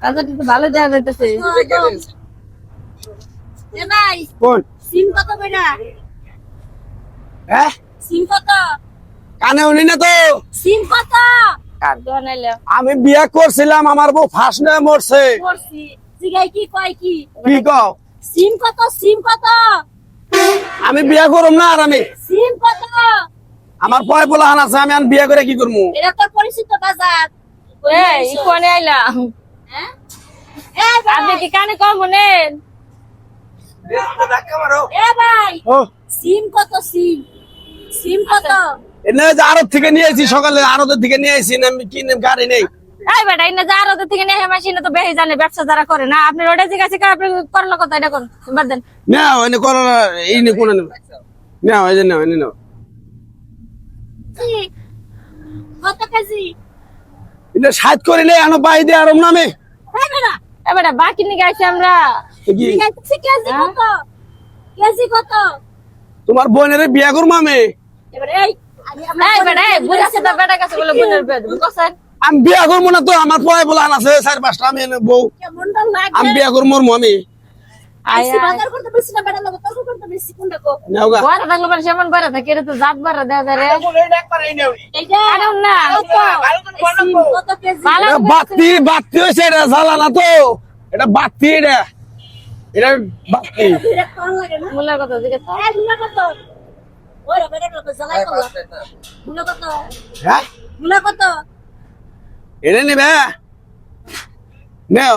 কাজটা কিন্তু ভালো দেখা যাইতেছে। ভাই কোন? সিম কত বেটা? হ্যাঁ সিম কত? কানে উনি না তো? সিম কত? কার আমি বিয়ে করছিলাম আমার বউ ফার্স্ট নয় মরছে। কি কয় কি? কি কও? সিম কত সিম কত? আমি বিয়ে করব না আর আমি। সিম কত? আমার পয় বলা হান আছে আমি আর বিয়ে করে কি করব এটা তোর পরিচিত বাজার। এই কোনে আইলাম হ্যাঁ? আপনি কি কানে কম নেন এ ভাই ও। সিম কত সিম? সিম কত? এনে যে আরব থেকে নিয়ে আইছি সকালে আরবের থেকে নিয়ে আমি কিনে গাড়ি নেই। এই বেটা ইনা যা আর ওদের থেকে তো বেহি জানে ব্যবসা যারা করে না। আপনি ওটা জিজ্ঞাসা করে আপনি করল কথা এটা করুন। বাদ দেন। না এই কোন কি? কত কেজি এটা সাত আনো নামে। বাকি নিয়ে গেছি আমরা। কেজি হ্যাঁ? কত? কেজি কত? তোমার বোনের বিয়ে করব আমি। আমি বিয়ে করব না তো আমার পয় বলা আছে চার পাঁচটা আমি বউ। কেমনটা লাগে? আমি বিয়ে করব আমি। বাতি বাতি হয়েছে এটা জ্বালা না তো। এটা বাতি এটা। এটা বাতি। এটা না? মূল্যের কথা জিজ্ঞেস এই মুলা কত ওই রে বেটা লোক জ্বালাই করলা। কত হ্যাঁ? এটা নেবে? নেও।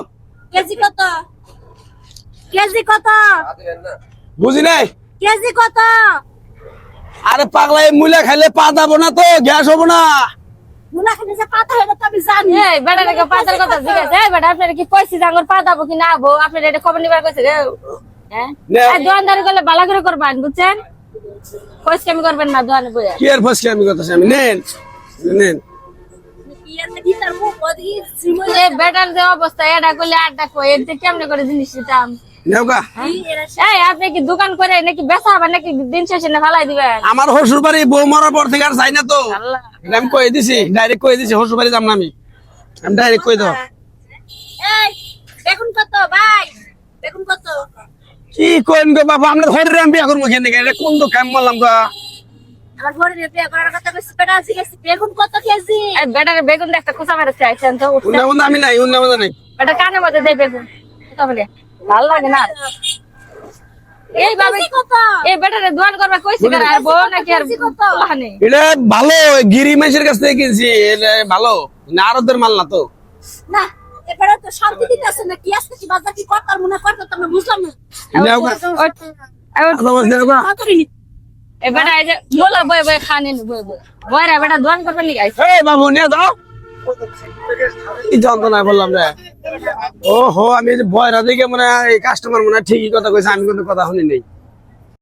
কেজি কত? কেজি কত? বুঝি নাই? কেজি কত? আরে পাগলা এই মুলা খাইলে পা দাবো না তো গ্যাস হব না। মুলা যে পাতা হয় তো আমি জানি। এই বেটা পাতার কথা জিজ্ঞেস এই বেটা আপনার কি কইছি যে আঙ্গুর পা দাবো কি না আবো আপনার এটা খবর নিবার কইছে রে হ্যাঁ? দোয়ানদারি করলে ভালো করে করবেন বুঝছেন? করবেন না দোয়ানে বইয়া। কি আর ফসকে কথা আমি? নেন নেন। বেটার যে অবস্থা এটা করলে আড্ডা কই এতে কেমনে করে জিনিস দিতাম? নেও গা। এরা এই আপনি কি দোকান করে নাকি বেচা হবে নাকি দিন শেষে না ফেলাই দিবেন? আমার হসুর বাড়ি বউ মরার পর থেকে আর যাই না তো। আমি কয়ে দিছি ডাইরেক্ট কয়ে দিছি হসুর বাড়ি যাম না আমি। আমি ডাইরেক্ট কয়ে দাও বেগুন কত ভাই? বেগুন কত? কি কইন গো বাবা আমরা ঘরে আমি বিয়া করব কেন এটা কোন বললাম গা? আমার ঘরে বিয়ে করার কথা বেশি বেটা আছে গেছে বেগুন কত কেজি? এই বেগুন দিয়ে খোসা মেরে চাইছেন তো উন্না উন্না আমি নাই উন্না উন্না নাই। বেটা কানের মধ্যে দেয় বেগুন কথা বলে। ভালো লাগে না? এই ভাবে এই বেটারে দোয়ান করবা কইছি কার আর বউ নাকি আর লাহানি এটা ভালো গিরি মাসের কাছ থেকে কিনছি এটা ভালো। না আরদের মাল না তো। না এবারে তো শান্তি দিতেছে না কি আসছে কি বাজার কি করতার মনে করতে তো বুঝলাম না। নেও গা বাস নেও গা কত রে এই বেটা এই যে মোলা বই বই খানে বই বই বই রে বেটা দোয়ান করবেন নি গাইছে এই বাবু নিয়ে যাও। কি যন্ত্রণায় বললাম রে। ও হো আমি বয়রা দিকে মানে এই কাস্টমার মনে হয় ঠিকই কথা কইছে আমি কিন্তু কথা শুনি নাই